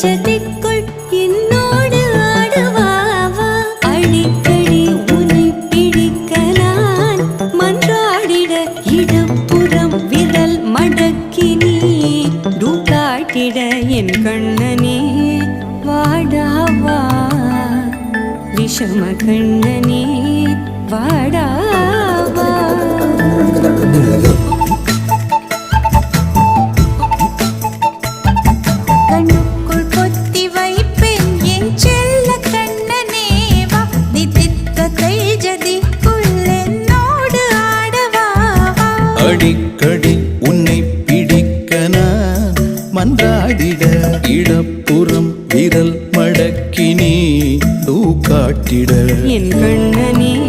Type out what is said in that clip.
ராஜதிக்குள் என்னோடு ஆடுவாவா? அடிக்கடி உனை பிடிக்க நான் மன்றாடிட இடப்புறம் விரல் மடக்கி நீ காட்டிட என் கண்ணனே வாடாவா? விஷம கண்ணனே வாடாவா? கண்ணு அடிக்கடி உன்னை பிடிக்க நான் மன்றாடிட இடப்புறம் விரல் மடக்கினி தூக்காட்டிட. என் கண்ணனே.